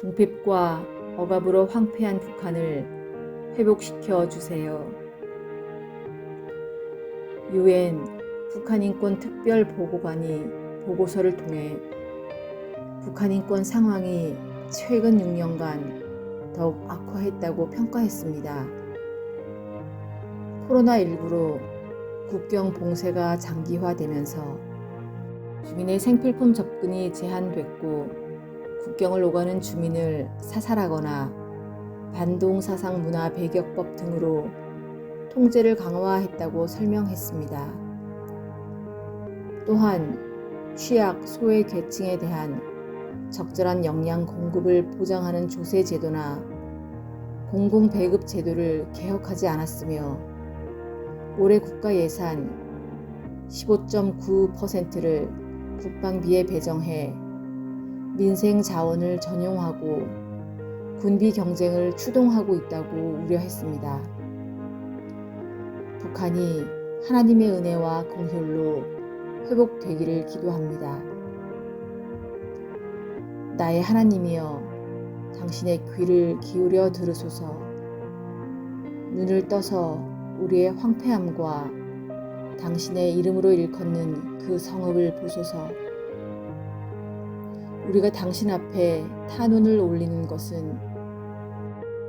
궁핍과 억압으로 황폐한 북한을 회복시켜 주세요. 유엔 북한 인권 특별 보고관이 보고서를 통해 북한 인권 상황이 최근 6년간 더욱 악화했다고 평가했습니다. 코로나19로 국경 봉쇄가 장기화되면서 주민의 생필품 접근이 제한됐고 국경을 오가는 주민을 사살하거나 반동사상 문화 배격법 등으로 통제를 강화했다고 설명했습니다. 또한 취약 소외 계층에 대한 적절한 영양 공급을 보장하는 조세 제도나 공공 배급 제도를 개혁하지 않았으며 올해 국가 예산 15.9%를 국방비에 배정해 민생 자원을 전용하고 군비 경쟁을 추동하고 있다고 우려했습니다. 북한이 하나님의 은혜와 긍휼로 회복되기를 기도합니다. 나의 하나님이여 당신의 귀를 기울여 들으소서 눈을 떠서 우리의 황폐함과 당신의 이름으로 일컫는 그 성읍을 보소서 우리가 당신 앞에 탄원을 올리는 것은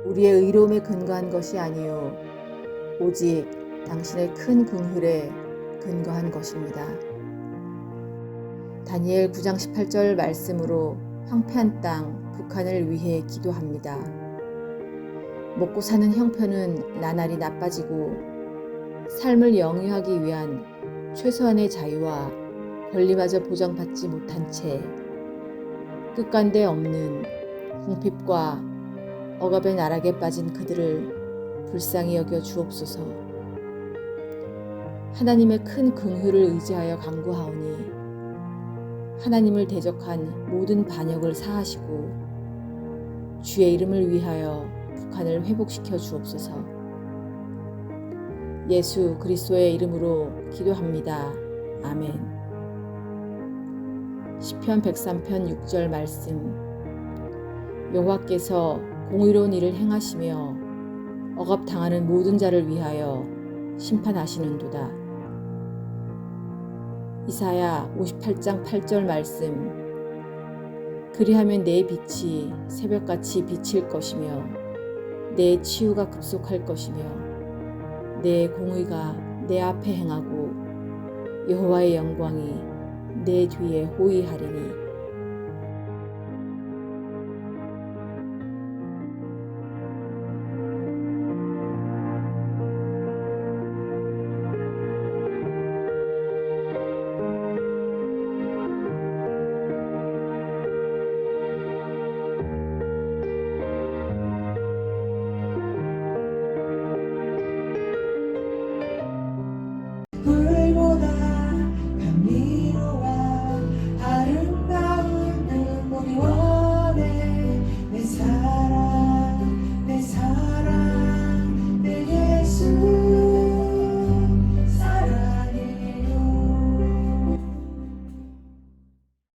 우리의 의로움에 근거한 것이 아니요 오직 당신의 큰 긍휼에 근거한 것입니다. 다니엘 9장 18절 말씀으로 황폐한 땅 북한을 위해 기도합니다. 먹고 사는 형편은 나날이 나빠지고 삶을 영위하기 위한 최소한의 자유와 권리마저 보장받지 못한 채 끝간데 없는 궁핍과 억압의 나락에 빠진 그들을 불쌍히 여겨 주옵소서. 하나님의 큰 긍휼을 의지하여 간구하오니 하나님을 대적한 모든 반역을 사하시고 주의 이름을 위하여 북한을 회복시켜 주옵소서. 예수 그리스도의 이름으로 기도합니다. 아멘. 시편 103편 6절 말씀 여호와께서 공의로운 일을 행하시며 억압 당하는 모든 자를 위하여 심판하시는도다. 이사야 58장 8절 말씀 그리하면 내 빛이 새벽같이 비칠 것이며 내 치유가 급속할 것이며 내 공의가 내 앞에 행하고 여호와의 영광이 내 뒤에 호위하리니